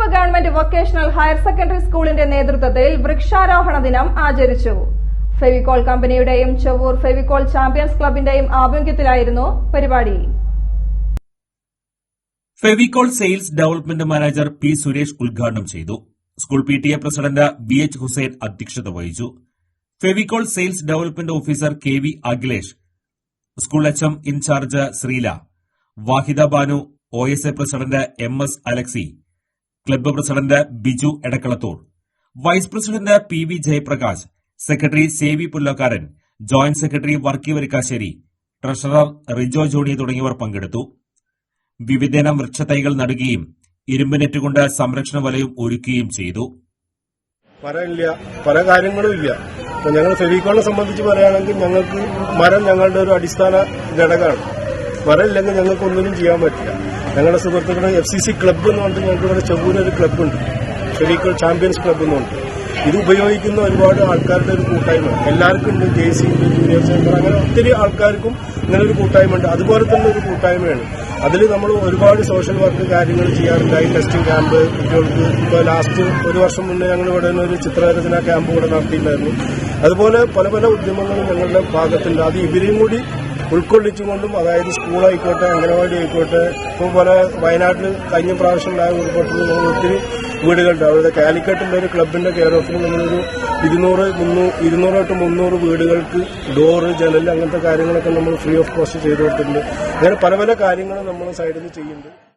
വെള്ളരിപ്പ് government vocational higher secondary സ്കൂളിന്റെ നേതൃത്വത്തിൽ വൃക്ഷാരോഹണ ദിനം ആചരിച്ചു. ഫെവിക്കോൾ കമ്പനിയുടെയും ചൊവ്വൂർ ഫെവിക്കോൾ ചാമ്പ്യൻസ് ക്ലബിന്റെയും ആഭിമുഖ്യത്തിലായിരുന്നു പരിപാടി. Fevicol sales development manager P Suresh ഉദ്ഘാടനം ചെയ്തു. School P T A president B H Hussain അധ്യക്ഷത വഹിച്ചു. Fevicol sales development officer K V Akhilesh school H M in charge Sreela Vahida Banu O S A president M S Alexy club president Biju Edakkalathur. Vice president P V Jayaprakash secretary Sevi Pullakkaran joint secretary Varkey Varikkassery treasurer Rijo Johny തുടങ്ങിയവർ പങ്കെടുത്തു. വിവിധനം വൃക്ഷത്തൈകൾ നടുകയും ഇരുമ്പിനെറ്റ് കൊണ്ട് സംരക്ഷണ വലയം ഒരുക്കുകയും ചെയ്തു. മരമില്ല പല കാര്യങ്ങളും ഇല്ല. ഞങ്ങൾ ഫെവിക്കോളിനെ സംബന്ധിച്ച് പറയുകയാണെങ്കിൽ ഞങ്ങൾക്ക് മരം ഞങ്ങളുടെ ഒരു അടിസ്ഥാന ഘടകമാണ്. മരം ഇല്ലെങ്കിൽ ഞങ്ങൾക്ക് ഒന്നിനും ചെയ്യാൻ പറ്റില്ല. ഞങ്ങളുടെ സുഹൃത്തുക്കളുടെ എഫ് സി സി ക്ലബ്ബ് എന്ന് പറഞ്ഞിട്ട് ഞങ്ങൾക്ക് ഇവിടെ ചെവൂരൊരു ക്ലബ്ബുണ്ട് ഫെവിക്കോൾ ചാമ്പ്യൻസ് ക്ലബ്ബ് എന്ന് പറഞ്ഞിട്ട്. ഇത് ഉപയോഗിക്കുന്ന ഒരുപാട് ആൾക്കാരുടെ ഒരു കൂട്ടായ്മ. എല്ലാവർക്കും ഉണ്ട് ജെ സി ഉണ്ട് ജൂനിയർ സെന്റർ അങ്ങനെ ഒത്തിരി ആൾക്കാർക്കും ഇങ്ങനെ ഒരു കൂട്ടായ്മ ഉണ്ട്. അതുപോലെ തന്നെ ഒരു കൂട്ടായ്മയാണ്. അതിൽ നമ്മൾ ഒരുപാട് സോഷ്യൽ വർക്ക് കാര്യങ്ങൾ ചെയ്യാറുണ്ടായി. ടെസ്റ്റിംഗ് ക്യാമ്പ് കുട്ടികൾക്ക് ഇപ്പോൾ ലാസ്റ്റ് ഒരു വർഷം മുന്നേ ഞങ്ങൾ ഇവിടെ ഒരു ചിത്രരചനാ ക്യാമ്പ് കൂടെ നടത്തിയിട്ടുണ്ടായിരുന്നു. അതുപോലെ പല പല ഉദ്യമങ്ങളും ഞങ്ങളുടെ ഭാഗത്തുണ്ട്. അത് ഇവരെയും കൂടി ഉൾക്കൊള്ളിച്ചുകൊണ്ടും അതായത് സ്കൂളായിക്കോട്ടെ അംഗനവാടി ആയിക്കോട്ടെ ഇപ്പോൾ പല വയനാട്ടിൽ കഴിഞ്ഞ പ്രാവശ്യം ഉണ്ടായ ഉൾപ്പെട്ടിൽ നമ്മൾ ഒത്തിരി വീടുകളുണ്ട്. അവരുടെ കാലിക്കറ്റിന്റെ ഒരു ക്ലബിന്റെ കെയർ ഓഫിൽ നമ്മളൊരു ഇരുന്നൂറ് മുന്നൂറ് ഇരുന്നൂറ് തൊട്ട് മുന്നൂറ് വീടുകൾക്ക് ഡോറ് ജനൽ അങ്ങനത്തെ കാര്യങ്ങളൊക്കെ നമ്മൾ ഫ്രീ ഓഫ് കോസ്റ്റ് ചെയ്തു കൊടുത്തിട്ടുണ്ട്. അങ്ങനെ പല പല കാര്യങ്ങളും നമ്മൾ സൈഡിൽ ചെയ്യുന്നുണ്ട്.